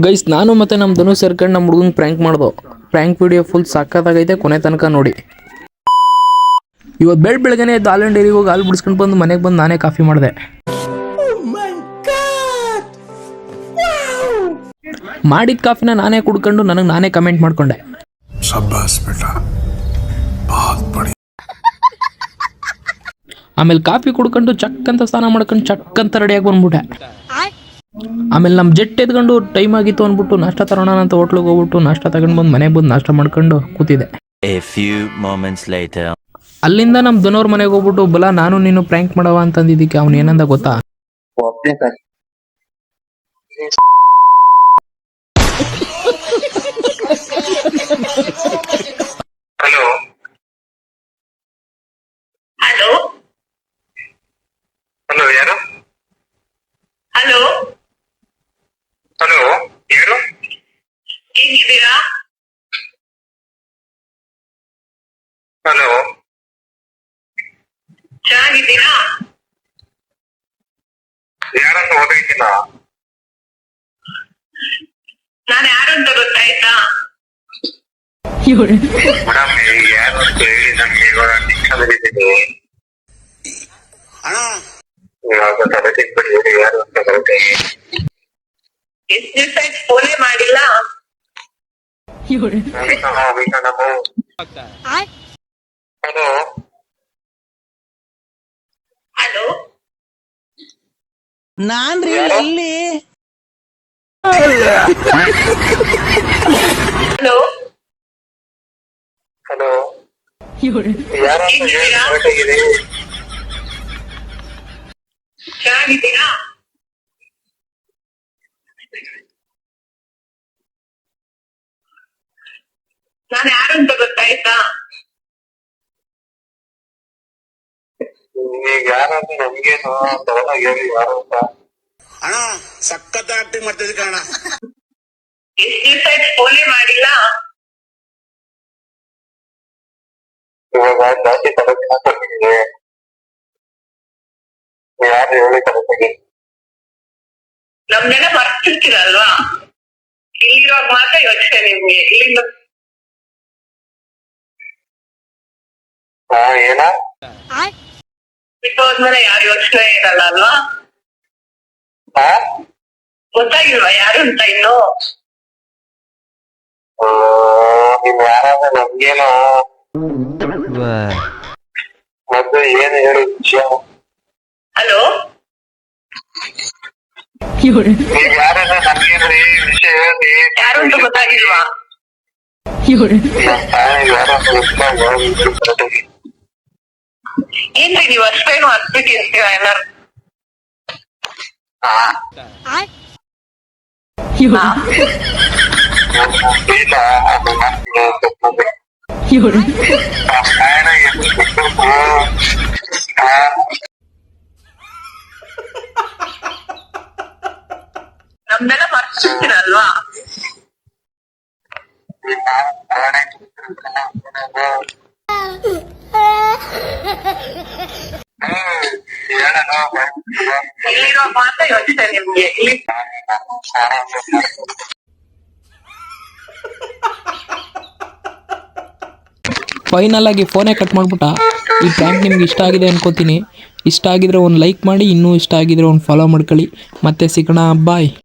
Guys ನಾನು ಮತ್ತೆ ನಮ್ಮ ಧನು ಸೇರ್ಕೊಂಡು ನಮ್ಮ ಹುಡುಗನ ಪ್ರ್ಯಾಂಕ್ ಮಾಡ್ದು. ಪ್ರ್ಯಾಂಕ್ ವಿಡಿಯೋ ಫುಲ್ ಸಕ್ಕತ್ತಾಗೈತೆ ಕೊನೆ ತನಕ ನೋಡಿ. ಇವಾಗ ಬೆಳ್ ಬೆಳಗ್ಗೆ ಎದ್ದು ಹಾಲಿನ ಹೋಗಿ ಹಾಲು ಬಿಡಿಸ್ಕೊಂಡು ಬಂದು ಮನೆಗೆ ಬಂದು ನಾನೇ ಕಾಫಿ ಮಾಡಿದೆ. ಮಾಡಿದ ಕಾಫಿನ ನಾನೇ ಕುಡ್ಕೊಂಡು ನನಗೆ ನಾನೇ ಕಮೆಂಟ್ ಮಾಡ್ಕೊಂಡೆ. ಆಮೇಲೆ ಕಾಫಿ ಕುಡ್ಕೊಂಡು ಚಕ್ಕಂತ ಸ್ನಾನ ಮಾಡ್ಕೊಂಡು ಚಕ್ಕಂತ ರೆಡಿಯಾಗಿ ಬಂದ್ಬಿಟ್ಟೆ. ಆಮೇಲೆ ನಮ್ಮ ಜೆಟ್ ಎದ್ಕೊಂಡು ಟೈಮ್ ಆಗಿತ್ತು ಅಂದ್ಬಿಟ್ಟು ನಾಷ್ಟ ತರೋಣ ಅಂತ ಹೋಟ್ಲಿಗೆ ಹೋಗ್ಬಿಟ್ಟು ನಾಷ್ಟ ತಗೊಂಡ್ ಬಂದು ಮನೆಗೆ ಬಂದು ನಾಷ್ಟ ಮಾಡ್ಕೊಂಡು ಕೂತಿದೆ. ಅಲ್ಲಿಂದ ನಮ್ಮ ದನೋರ್ ಮನೆಗೆ ಹೋಗ್ಬಿಟ್ಟು ಬಲ ನಾನು ನೀನು ಪ್ರ್ಯಾಂಕ್ ಮಾಡವ ಅಂತಂದಿದ್ದಕ್ಕೆ ಅವ್ನು ಏನಂದ ಗೊತ್ತಾ? ಹಲೋ ಯಾರು ಹಲೋ ಹಲೋ ಯಾರು ಹೇಗಿದ್ದೀರಾ ಹಲೋ ಚೆನ್ನಾಗಿದ್ದೀರಾ ಯಾರನ್ನು ಓದೈತಿಲ್ಲ ನಾನು ಯಾರು ಅಂತ ಗೊತ್ತಾಯ್ತಾ ಮೇಡಮ್ ಯಾರು ಅಂತ ಹೇಳಿ ನಮ್ಗೆ ಇವಾಗ ಶಿಕ್ಷಣದಲ್ಲಿದ್ದೀನಿ ಇವಾಗ ತಲೆ ತಿನ್ಬಿಡಿ ಹೇಳಿ ಯಾರು ಅಂತ ಬರುತ್ತೆ ಎಷ್ಟು ದಿವಸ ಆಯ್ತು ಫೋನೇ ಮಾಡಿಲ್ಲ? ಹಲೋ ನಾನ್ರಿ ಎಲ್ಲಿ ಹಲೋ? ಹಲೋ? ಚೆನ್ನಾಗಿದ್ದೀರಾ? ನಾನು ಯಾರು ಅಂತ ಗೊತ್ತಾಯ್ತಾ? ಈಗ ಯಾರಾದ್ರೂ ನಮ್ಗೇನು ಅಂತ ಹೇಳಿ ಯಾರು ಅಂತ. ಅಣ್ಣ ಸಖತ್ ಆಕ್ಟಿಂಗ್ ಮಾಡ್ತಿದ್ದೆ ಕಣ ಈ ಸೈಡ್ ಫೋನೇ ಮಾಡಿಲ್ಲ? ಇವಾಗ ಜಾಸ್ತಿ ತಲೆ ತಿನ್ನಕ್ಕಾಗಿದೆ ಯಾರು ಹೇಳಿ ಕರೆಕ್ಟಾಗಿ ನಮ್ದೆಲ್ಲ ಬರ್ತಿರ್ತೀರಲ್ವಾ ಇಲ್ಲಿರುವಾಗ ಮಾತ್ರ ಯೋಚನೆ ನಿಮ್ಗೆ ಇಲ್ಲಿಂದ ಹಾ ಏನ? ಬಿಟ್ಟು ಹೋದ್ಮೇಲೆ ಯಾರು ಯೋಚನೆ ಇರಲ್ಲ ಅಲ್ವಾ? ಹಾ? ಗೊತ್ತಾಗಿಲ್ವಾ? ಯಾರು ಅಂತ ಇನ್ನು? ಆ, ನೀವ್ ಯಾರಾದ್ರೂ ನಮ್ಗೇನು ಮೊದ್ಲು ಏನು ಹೇಳಿ ವಿಷಯ? ಹಲೋ? ನೀವ್ ಯಾರಾದ್ರೂ ನಮ್ಗೇನ್ರಿ ವಿಷಯ ಹೇಳಿ. ಯಾರು ಅಂತ ಗೊತ್ತಾಗಿಲ್ವಾ? ನಮ್ ಏನ್ರಿ ನೀವು ಅಷ್ಟೇನು ಹಸ್ಬಿಟ್ಟಿರ್ತೀರ ಏನಾರು ಹಾ ಇಲ್ಲ ಫೈನಲ್ ಆಗಿ ಫೋನೇ ಕಟ್ ಮಾಡ್ಬಿಟ್ಟ. ಈ ಪ್ರ್ಯಾಂಕ್ ನಿಮ್ಗೆ ಇಷ್ಟ ಆಗಿದೆ ಅನ್ಕೋತೀನಿ. ಇಷ್ಟ ಆಗಿದ್ರೆ ಒಂದು ಲೈಕ್ ಮಾಡಿ, ಇನ್ನೂ ಇಷ್ಟ ಆಗಿದ್ರೆ ಒಂದು ಫಾಲೋ ಮಾಡ್ಕೊಳ್ಳಿ. ಮತ್ತೆ ಸಿಗೋಣ ಬಾಯ್